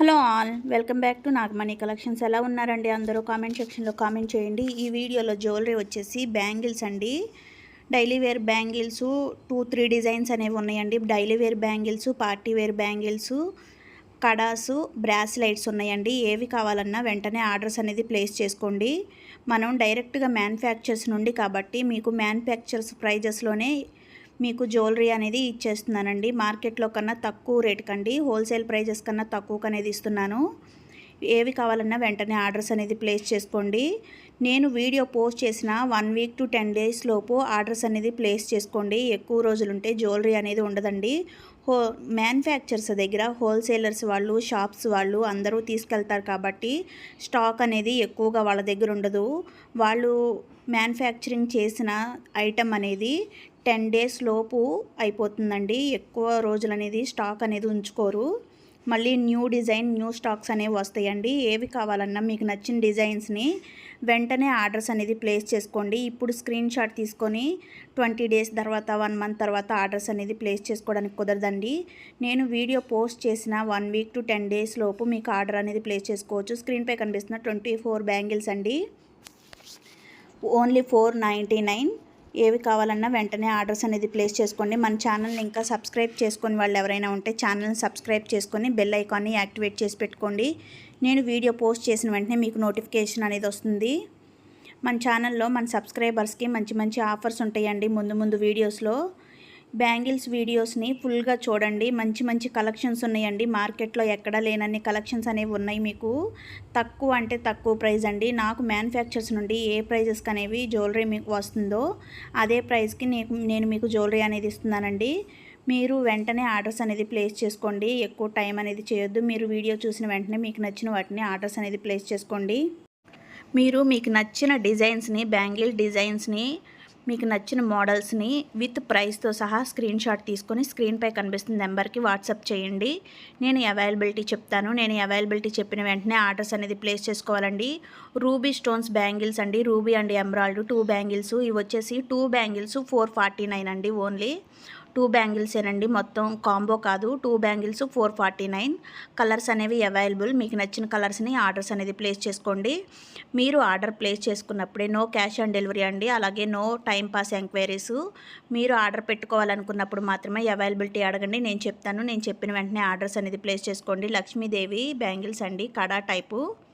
Hello all welcome back to Nagamani collections. ఎలా ఉన్నారండి అందరూ? కామెంట్ సెక్షన్లో కామెంట్ చేయండి. ఈ వీడియోలో జ్యువెలరీ వచ్చేసి బ్యాంగిల్స్ అండి. Daily wear bangles two three designs అనేవి ఉన్నాయండి. Daily wear bangles party wear bangles కడాసు bracelets ఉన్నాయండి. ఏవి కావాలన్నా వెంటనే ఆర్డర్స్ అనేది ప్లేస్ చేసుకోండి. మనం డైరెక్ట్గా మ్యానుఫ్యాక్చర్స్ నుండి కాబట్టి మీకు మ్యానుఫ్యాక్చర్స్ ప్రైజెస్లోనే మీకు జ్యువెలరీ అనేది ఇచ్చేస్తున్నానండి. మార్కెట్లో కన్నా తక్కువ రేట్ కండి. హోల్సేల్ ప్రైజెస్ కన్నా తక్కువకు అనేది ఇస్తున్నాను. ఏవి కావాలన్నా వెంటనే ఆర్డర్స్ అనేది ప్లేస్ చేసుకోండి. నేను వీడియో పోస్ట్ చేసిన one week to ten days లోపు ఆర్డర్స్ అనేది ప్లేస్ చేసుకోండి. ఎక్కువ రోజులు ఉంటే జ్యువెలరీ అనేది ఉండదండి. హో మ్యానుఫ్యాక్చర్స్ దగ్గర హోల్సేలర్స్ వాళ్ళు షాప్స్ వాళ్ళు అందరూ తీసుకెళ్తారు కాబట్టి స్టాక్ అనేది ఎక్కువగా వాళ్ళ దగ్గర ఉండదు. వాళ్ళు మ్యానుఫ్యాక్చరింగ్ చేసిన ఐటమ్ అనేది టెన్ డేస్ లోపు అయిపోతుందండి. ఎక్కువ రోజులు అనేది స్టాక్ అనేది ఉంచుకోరు. మళ్ళీ న్యూ డిజైన్ న్యూ స్టాక్స్ అనేవి వస్తాయండి. ఏవి కావాలన్నా మీకు నచ్చిన డిజైన్స్ని వెంటనే ఆర్డర్స్ అనేది ప్లేస్ చేసుకోండి. ఇప్పుడు స్క్రీన్ షాట్ తీసుకొని ట్వంటీ డేస్ తర్వాత వన్ మంత్ తర్వాత ఆర్డర్స్ అనేది ప్లేస్ చేసుకోవడానికి కుదరదండి. నేను వీడియో పోస్ట్ చేసిన one week to ten days లోపు మీకు ఆర్డర్ అనేది ప్లేస్ చేసుకోవచ్చు. స్క్రీన్పై కనిపిస్తున్న ట్వంటీ ఫోర్ బ్యాంగిల్స్ అండి. Only four ninety nine. ఏవి కావాలన్నా వెంటనే ఆర్డర్స్ అనేది ప్లేస్ చేసుకోండి. మన ఛానల్ని ఇంకా సబ్స్క్రైబ్ చేసుకొని వాళ్ళు ఎవరైనా ఉంటే ఛానల్ని సబ్స్క్రైబ్ చేసుకొని బెల్ ఐకాన్ని యాక్టివేట్ చేసి పెట్టుకోండి. నేను వీడియో పోస్ట్ చేసిన వెంటనే మీకు నోటిఫికేషన్ అనేది వస్తుంది. మన ఛానల్లో మన సబ్స్క్రైబర్స్కి మంచి మంచి ఆఫర్స్ ఉంటాయండి ముందు ముందు వీడియోస్లో. బ్యాంగిల్స్ వీడియోస్ని ఫుల్గా చూడండి. మంచి మంచి కలెక్షన్స్ ఉన్నాయండి. మార్కెట్లో ఎక్కడ లేనన్ని కలెక్షన్స్ అనేవి ఉన్నాయి మీకు. తక్కువ అంటే తక్కువ ప్రైస్ అండి. నాకు మ్యానుఫ్యాక్చర్స్ నుండి ఏ ప్రైజెస్కి అనేవి జ్యువెలరీ మీకు వస్తుందో అదే ప్రైస్కి నేను నేను మీకు జ్యువెలరీ అనేది ఇస్తున్నానండి. మీరు వెంటనే ఆర్డర్స్ అనేది ప్లేస్ చేసుకోండి. ఎక్కువ టైం అనేది చేయొద్దు. మీరు వీడియో చూసిన వెంటనే మీకు నచ్చిన వాటిని ఆర్డర్స్ అనేది ప్లేస్ చేసుకోండి. మీరు మీకు నచ్చిన డిజైన్స్ని బ్యాంగిల్ డిజైన్స్ని మీకు నచ్చిన మోడల్స్ని విత్ ప్రైస్తో సహా స్క్రీన్ షాట్ తీసుకొని స్క్రీన్పై కనిపిస్తున్న నెంబర్కి వాట్సాప్ చేయండి. నేను అవైలబిలిటీ చెప్తాను. నేను అవైలబిలిటీ చెప్పిన వెంటనే ఆర్డర్స్ అనేది ప్లేస్ చేసుకోవాలండి. రూబీ స్టోన్స్ బ్యాంగిల్స్ అండి. Ruby and emerald two bangles. ఇవి వచ్చేసి two bangles four forty nine అండి ఓన్లీ. టూ బ్యాంగిల్సేనండి మొత్తం కాంబో కాదు. Two bangles four forty nine. Colours అనేవి అవైలబుల్. మీకు నచ్చిన కలర్స్ని ఆర్డర్స్ అనేది ప్లేస్ చేసుకోండి. మీరు ఆర్డర్ ప్లేస్ చేసుకున్నప్పుడే నో క్యాష్ ఆన్ డెలివరీ అండి. అలాగే నో టైం పాస్ ఎంక్వైరీస్. మీరు ఆర్డర్ పెట్టుకోవాలనుకున్నప్పుడు మాత్రమే అవైలబిలిటీ అడగండి. నేను చెప్తాను. నేను చెప్పిన వెంటనే ఆర్డర్స్ అనేది ప్లేస్ చేసుకోండి. లక్ష్మీదేవి బ్యాంగిల్స్ అండి. కడా టైపు.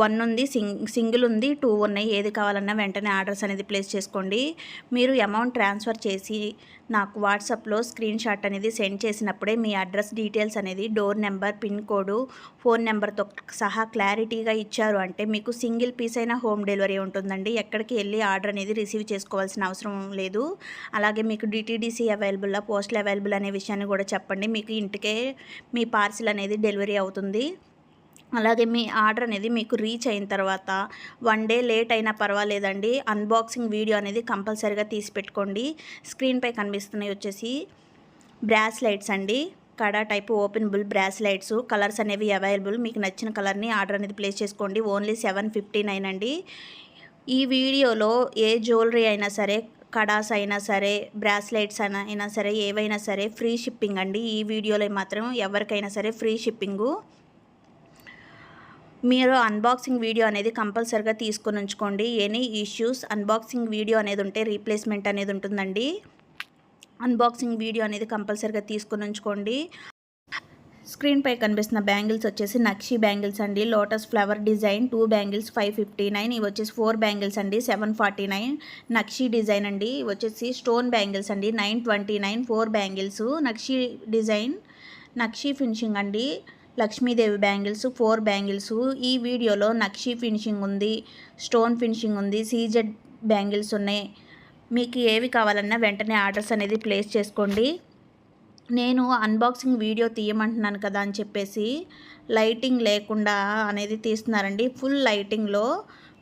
వన్ ఉంది సింగ్ సింగిల్ ఉంది టూ ఉన్నాయి. ఏది కావాలన్నా వెంటనే ఆర్డర్స్ అనేది ప్లేస్ చేసుకోండి. మీరు అమౌంట్ ట్రాన్స్ఫర్ చేసి నాకు వాట్సాప్లో స్క్రీన్ షాట్ అనేది సెండ్ చేసినప్పుడే మీ అడ్రస్ డీటెయిల్స్ అనేది door number pin code phone నెంబర్తో సహా క్లారిటీగా ఇచ్చారు అంటే మీకు సింగిల్ పీస్ అయినా హోమ్ డెలివరీ ఉంటుందండి. ఎక్కడికి వెళ్ళి ఆర్డర్ అనేది రిసీవ్ చేసుకోవాల్సిన అవసరం లేదు. అలాగే మీకు డిటీడీసీ అవైలబుల్ పోస్టల్ అవైలబుల్ అనే విషయాన్ని కూడా చెప్పండి. మీకు ఇంటికే మీ పార్సిల్ అనేది డెలివరీ అవుతుంది. అలాగే మీ ఆర్డర్ అనేది మీకు రీచ్ అయిన తర్వాత వన్ డే లేట్ అయినా పర్వాలేదండి. అన్బాక్సింగ్ వీడియో అనేది కంపల్సరీగా తీసి పెట్టుకోండి. స్క్రీన్పై కనిపిస్తున్నాయి వచ్చేసి బ్రాస్లైట్స్ అండి. Kada type openable bracelets. Colours అనేవి అవైలబుల్. మీకు నచ్చిన కలర్ని ఆర్డర్ అనేది ప్లేస్ చేసుకోండి. ఓన్లీ సెవెన్ ఫిఫ్టీ నైన్ అండి. ఈ వీడియోలో ఏ జ్యువెలరీ అయినా సరే కడాస్ అయినా సరే బ్రాస్లైట్స్ అయినా సరే ఏవైనా సరే ఫ్రీ షిప్పింగ్ అండి. ఈ వీడియోలో మాత్రం ఎవరికైనా సరే ఫ్రీ షిప్పింగు. మీరు అన్బాక్సింగ్ వీడియో అనేది కంపల్సరిగా తీసుకొని ఉంచుకోండి. ఎనీ ఇష్యూస్ అన్బాక్సింగ్ వీడియో అనేది ఉంటే రీప్లేస్మెంట్ అనేది ఉంటుందండి. అన్బాక్సింగ్ వీడియో అనేది కంపల్సరిగా తీసుకొని ఉంచుకోండి. స్క్రీన్పై కనిపిస్తున్న బ్యాంగిల్స్ వచ్చేసి నక్షి బ్యాంగిల్స్ అండి. Lotus flower design two bangles five fifty nine ఇవి వచ్చేసి ఫోర్ బ్యాంగిల్స్ అండి. Seven forty nine nakshi design అండి. ఇవి వచ్చేసి స్టోన్ బ్యాంగిల్స్ అండి. Nine twenty nine four bangles nakshi design nakshi finishing అండి. Lakshmidevi bangles four bangles. ఈ వీడియోలో నక్షి ఫినిషింగ్ ఉంది స్టోన్ ఫినిషింగ్ ఉంది సీజెడ్ బ్యాంగిల్స్ ఉన్నాయి. మీకు ఏవి కావాలన్నా వెంటనే ఆర్డర్స్ అనేది ప్లేస్ చేసుకోండి. నేను అన్బాక్సింగ్ వీడియో తీయమంటున్నాను కదా అని చెప్పేసి లైటింగ్ లేకుండా అనేది తీస్తున్నారండి. ఫుల్ లైటింగ్లో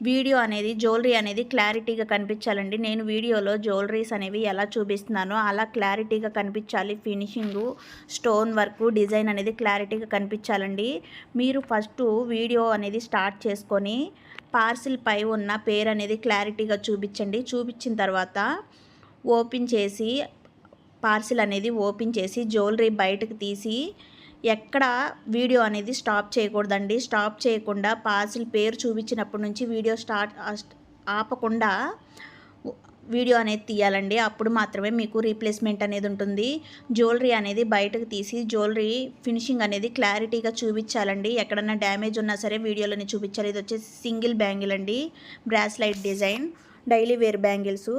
వీడియో అనేది జ్యువెలరీ అనేది క్లారిటీగా కనిపించాలండి. నేను వీడియోలో జ్యువెలరీస్ అనేవి ఎలా చూపిస్తున్నానో అలా క్లారిటీగా కనిపించాలి. ఫినిషింగు స్టోన్ వర్క్ డిజైన్ అనేది క్లారిటీగా కనిపించాలండి. మీరు ఫస్ట్ వీడియో అనేది స్టార్ట్ చేసుకొని పార్సిల్ పై ఉన్న పేరు అనేది క్లారిటీగా చూపించండి. చూపించిన తర్వాత ఓపెన్ చేసి పార్సిల్ అనేది ఓపెన్ చేసి జ్యువెలరీ బయటకు తీసి ఎక్కడ వీడియో అనేది స్టాప్ చేయకూడదండి. స్టాప్ చేయకుండా పార్సిల్ పేరు చూపించినప్పటి నుంచి వీడియో స్టార్ట్ ఆపకుండా వీడియో అనేది తీయాలండి. అప్పుడు మాత్రమే మీకు రీప్లేస్మెంట్ అనేది ఉంటుంది. జ్యువెలరీ అనేది బయటకు తీసి జ్యువెలరీ ఫినిషింగ్ అనేది క్లారిటీగా చూపించాలండి. ఎక్కడన్నా డ్యామేజ్ ఉన్నా సరే వీడియోలోనే చూపించాలి. ఇది వచ్చేసి సింగిల్ బ్యాంగిల్ అండి. Bracelet design daily wear bangles.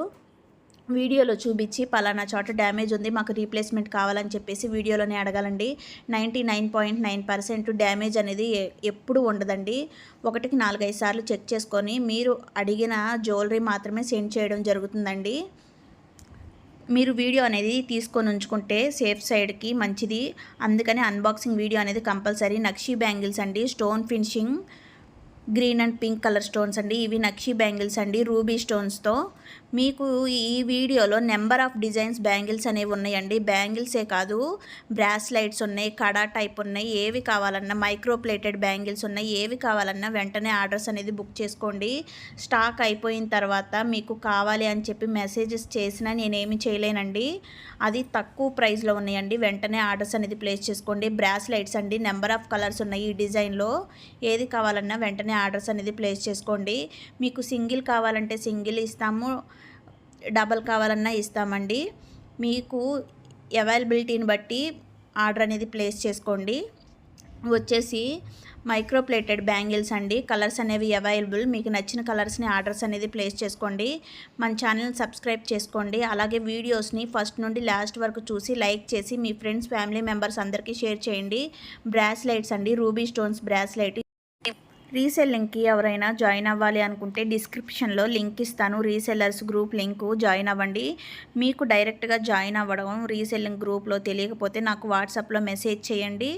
వీడియోలో చూపించి పలానా చోట డ్యామేజ్ ఉంది మాకు రీప్లేస్మెంట్ కావాలని చెప్పేసి వీడియోలోనే అడగాలండి. Ninety nine point nine percent damage అనేది ఎప్పుడు ఉండదండి. ఒకటికి నాలుగైదు సార్లు చెక్ చేసుకొని మీరు అడిగిన జ్యువెలరీ మాత్రమే సెండ్ చేయడం జరుగుతుందండి. మీరు వీడియో అనేది తీసుకొని ఉంచుకుంటే సేఫ్ సైడ్కి మంచిది. అందుకని అన్బాక్సింగ్ వీడియో అనేది కంపల్సరీ. నక్షీ బ్యాంగిల్స్ అండి stone finishing green and pink colour stones అండి. ఇవి నక్షీ బ్యాంగిల్స్ అండి రూబీ స్టోన్స్తో. మీకు ఈ వీడియోలో నెంబర్ ఆఫ్ డిజైన్స్ బ్యాంగిల్స్ అనేవి ఉన్నాయండి. బ్యాంగిల్సే కాదు బ్రాస్లైట్స్ ఉన్నాయి కడా టైప్ ఉన్నాయి. ఏవి కావాలన్నా మైక్రో ప్లేటెడ్ బ్యాంగిల్స్ ఉన్నాయి. ఏవి కావాలన్నా వెంటనే ఆర్డర్స్ అనేది బుక్ చేసుకోండి. స్టాక్ అయిపోయిన తర్వాత మీకు కావాలి అని చెప్పి మెసేజెస్ చేసినా నేనేమి చేయలేనండి. అది తక్కువ ప్రైస్లో ఉన్నాయండి. వెంటనే ఆర్డర్స్ అనేది ప్లేస్ చేసుకోండి. బ్రాస్లైట్స్ అండి నెంబర్ ఆఫ్ కలర్స్ ఉన్నాయి ఈ డిజైన్లో. ఏది కావాలన్నా వెంటనే వెంటనే ఆర్డర్స్ అనేది ప్లేస్ చేసుకోండి. మీకు సింగిల్ కావాలంటే సింగిల్ ఇస్తాము. డబల్ కావాలన్నా ఇస్తామండి. మీకు అవైలబిలిటీని బట్టి ఆర్డర్ అనేది ప్లేస్ చేసుకోండి. వచ్చేసి మైక్రో ప్లేటెడ్ బ్యాంగిల్స్ అండి. కలర్స్ అనేవి అవైలబుల్. మీకు నచ్చిన కలర్స్ని ఆర్డర్స్ అనేది ప్లేస్ చేసుకోండి. మన ఛానల్ని సబ్స్క్రైబ్ చేసుకోండి. అలాగే వీడియోస్ని ఫస్ట్ నుండి లాస్ట్ వరకు చూసి లైక్ చేసి మీ ఫ్రెండ్స్ ఫ్యామిలీ మెంబర్స్ అందరికీ షేర్ చేయండి. బ్రాస్లైట్స్ అండి. రూబీ స్టోన్స్ బ్రాస్లైట్ రీసెల్లింగ్కి ఎవరైనా జాయిన్ అవ్వాలి అనుకుంటే డిస్క్రిప్షన్లో లింక్ ఇస్తాను. రీసెల్లర్స్ గ్రూప్ లింకు జాయిన్ అవ్వండి. మీకు డైరెక్ట్గా జాయిన్ అవ్వడం రీసెల్లింగ్ గ్రూప్లో తెలియకపోతే నాకు వాట్సాప్లో మెసేజ్ చేయండి.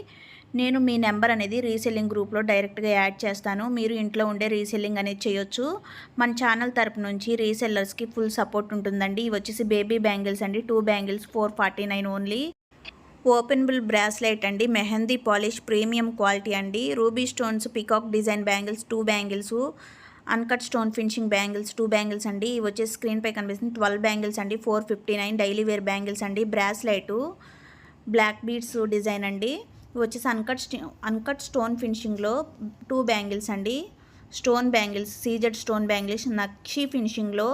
నేను మీ నెంబర్ అనేది రీసెల్లింగ్ గ్రూప్లో డైరెక్ట్గా యాడ్ చేస్తాను. మీరు ఇంట్లో ఉండే రీసెల్లింగ్ అనేది చేయొచ్చు. మన ఛానల్ తరపు నుంచి రీసెల్లర్స్కి ఫుల్ సపోర్ట్ ఉంటుందండి. ఇవి వచ్చేసి బేబీ బ్యాంగిల్స్ అండి. Two bangles four forty nine only. Openable bracelet అండి మెహందీ పాలిష్ ప్రీమియం క్వాలిటీ అండి. Ruby stones peacock design bangles two bangles uncut stone finishing bangles two bangles అండి. ఇవి వచ్చేసి స్క్రీన్పై కనిపిస్తుంది. ట్వెల్వ్ బ్యాంగిల్స్ అండి four fifty nine daily wear bangles అండి. Bracelet black beads design అండి. ఇవి వచ్చేసి అన్కట్ అన్కట్ స్టోన్ ఫినిషింగ్లో టూ బ్యాంగిల్స్ అండి. Stone bangles CZ stone bangles nakshi ఫినిషింగ్లో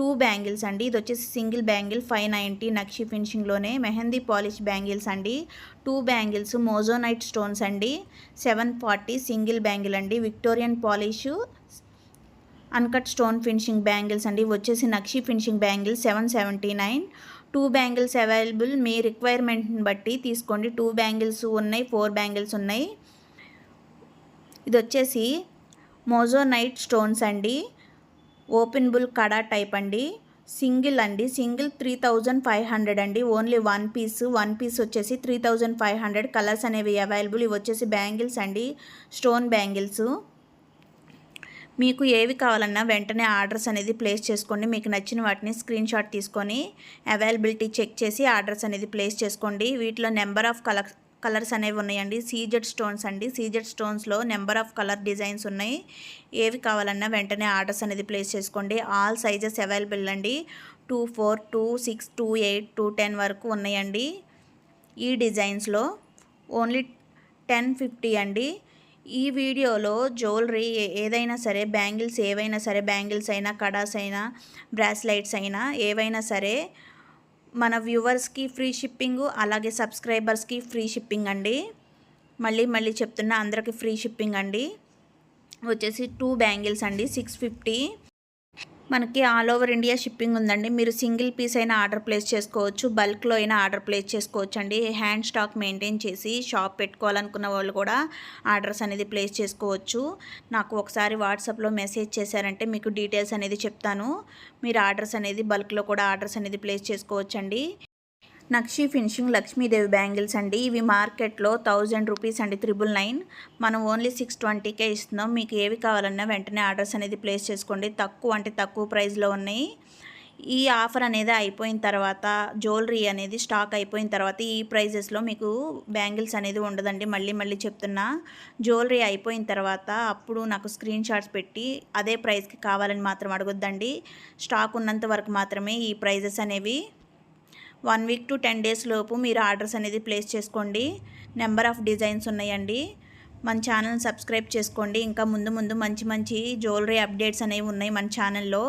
two bangles అండి. ఇది వచ్చేసి single bangle five ninety nakshi ఫినిషింగ్లోనే mehndi polish bangles అండి. టూ బ్యాంగిల్స్ మోజోనైట్ స్టోన్స్ అండి. సెవెన్ ఫార్టీ సింగిల్ బ్యాంగిల్ అండి. Victorian polish uncut stone finishing bangles అండి. వచ్చేసి nakshi finishing bangle seven seventy nine. Two bangles available. మీ రిక్వైర్మెంట్ని బట్టి తీసుకోండి. టూ బ్యాంగిల్స్ ఉన్నాయి four bangles ఉన్నాయి. ఇది వచ్చేసి మోజోనైట్ స్టోన్స్ అండి. ఓపెన్ బుల్ కడా టైప్ అండి. సింగిల్ అండి. Single three thousand five hundred అండి. Only one piece. One piece వచ్చేసి three thousand five hundred. Colours అనేవి అవైలబుల్. ఇవి వచ్చేసి బ్యాంగిల్స్ అండి. Stone bangles. మీకు ఏవి కావాలన్నా వెంటనే ఆర్డర్స్ అనేది ప్లేస్ చేసుకోండి. మీకు నచ్చిన వాటిని స్క్రీన్ షాట్ తీసుకొని అవైలబిలిటీ చెక్ చేసి ఆర్డర్స్ అనేది ప్లేస్ చేసుకోండి. వీటిలో నెంబర్ ఆఫ్ కలర్ కలర్స్ అనేవి ఉన్నాయండి. సీజెడ్ స్టోన్స్ అండి. సీజెడ్ స్టోన్స్లో నెంబర్ ఆఫ్ కలర్ డిజైన్స్ ఉన్నాయి. ఏవి కావాలన్నా వెంటనే ఆర్డర్స్ అనేది ప్లేస్ చేసుకోండి. ఆల్ సైజెస్ అవైలబుల్ అండి. Two four two six two eight two ten వరకు ఉన్నాయండి. ఈ డిజైన్స్లో ఓన్లీ టెన్ ఫిఫ్టీ అండి. ఈ వీడియోలో జ్యువెలరీ ఏదైనా సరే బ్యాంగిల్స్ ఏవైనా సరే బ్యాంగిల్స్ అయినా కడాస్ అయినా బ్రాస్లైట్స్ అయినా ఏవైనా సరే మన వ్యూవర్స్కి ఫ్రీ షిప్పింగ్ అలాగే సబ్స్క్రైబర్స్కి ఫ్రీ షిప్పింగ్ అండి మళ్ళీ మళ్ళీ చెప్తున్నా అందరికి ఫ్రీ షిప్పింగ్ అండి వచ్చేసి టూ బ్యాంగిల్స్ అండి సిక్స్ ఫిఫ్టీ. మనకి ఆల్ ఓవర్ ఇండియా షిప్పింగ్ ఉందండి. మీరు సింగిల్ పీస్ అయినా ఆర్డర్ ప్లేస్ చేసుకోవచ్చు. బల్క్లో అయినా ఆర్డర్ ప్లేస్ చేసుకోవచ్చు అండి హ్యాండ్ స్టాక్ మెయింటైన్ చేసి షాప్ పెట్టుకోవాలనుకున్న వాళ్ళు కూడా ఆర్డర్స్ అనేది ప్లేస్ చేసుకోవచ్చు. నాకు ఒకసారి వాట్సాప్లో మెసేజ్ చేశారంటే మీకు డీటెయిల్స్ అనేది చెప్తాను. మీరు ఆర్డర్స్ అనేది బల్క్లో కూడా ఆర్డర్స్ అనేది ప్లేస్ చేసుకోవచ్చండి. నక్షి ఫినిషింగ్ లక్ష్మీదేవి బ్యాంగిల్స్ అండి. ఇవి మార్కెట్లో థౌజండ్ రూపీస్ అండి. Triple nine. మనం ఓన్లీ సిక్స్ ట్వంటీకే ఇస్తున్నాం. మీకు ఏవి కావాలన్నా వెంటనే ఆర్డర్స్ అనేది ప్లేస్ చేసుకోండి. తక్కువ అంటే తక్కువ ప్రైస్లో ఉన్నాయి. ఈ ఆఫర్ అనేది అయిపోయిన తర్వాత జ్యువెలరీ అనేది స్టాక్ అయిపోయిన తర్వాత ఈ ప్రైజెస్లో మీకు బ్యాంగిల్స్ అనేది ఉండదండి. మళ్ళీ మళ్ళీ చెప్తున్నా జ్యువెలరీ అయిపోయిన తర్వాత అప్పుడు నాకు స్క్రీన్ షాట్స్ పెట్టి అదే ప్రైస్కి కావాలని మాత్రం అడగొద్దండి. స్టాక్ ఉన్నంత వరకు మాత్రమే ఈ ప్రైజెస్ అనేవి one week to ten days లోపు మీరు ఆర్డర్స్ అనేది ప్లేస్ చేసుకోండి. నెంబర్ ఆఫ్ డిజైన్స్ ఉన్నాయండి. మన ఛానల్ సబ్స్క్రైబ్ చేసుకోండి. ఇంకా ముందు ముందు మంచి మంచి జ్యువెలరీ అప్డేట్స్ అనేవి ఉన్నాయి మన ఛానల్లో.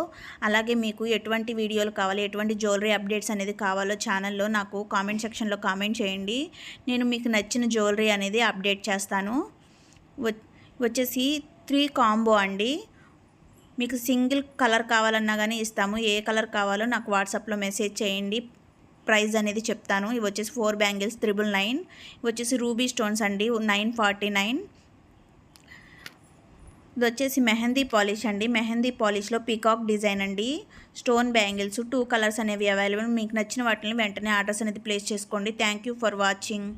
అలాగే మీకు ఎటువంటి వీడియోలు కావాలి ఎటువంటి జ్యువెలరీ అప్డేట్స్ అనేది కావాలో ఛానల్లో నాకు కామెంట్ సెక్షన్లో కామెంట్ చేయండి. నేను మీకు నచ్చిన జ్యువెలరీ అనేది అప్డేట్ చేస్తాను. వచ్చేసి త్రీ కాంబో అండి. మీకు సింగిల్ కలర్ కావాలన్నా కానీ ఇస్తాము. ఏ కలర్ కావాలో నాకు వాట్సాప్లో మెసేజ్ చేయండి. ప్రైస్ అనేది చెప్తాను. ఇవి వచ్చేసి ఫోర్ బ్యాంగిల్స్ త్రిబుల్ నైన్. ఇవి వచ్చేసి రూబీ స్టోన్స్ అండి నైన్ ఫార్టీ నైన్. ఇది వచ్చేసి మెహందీ పాలిష్ అండి. మెహందీ పాలిష్లో పీకాక్ డిజైన్ అండి. స్టోన్ బ్యాంగిల్స్ టూ కలర్స్ అనేవి అవైలబుల్. మీకు నచ్చిన వాటిని వెంటనే ఆర్డర్స్ అనేది ప్లేస్ చేసుకోండి. Thank you for watching.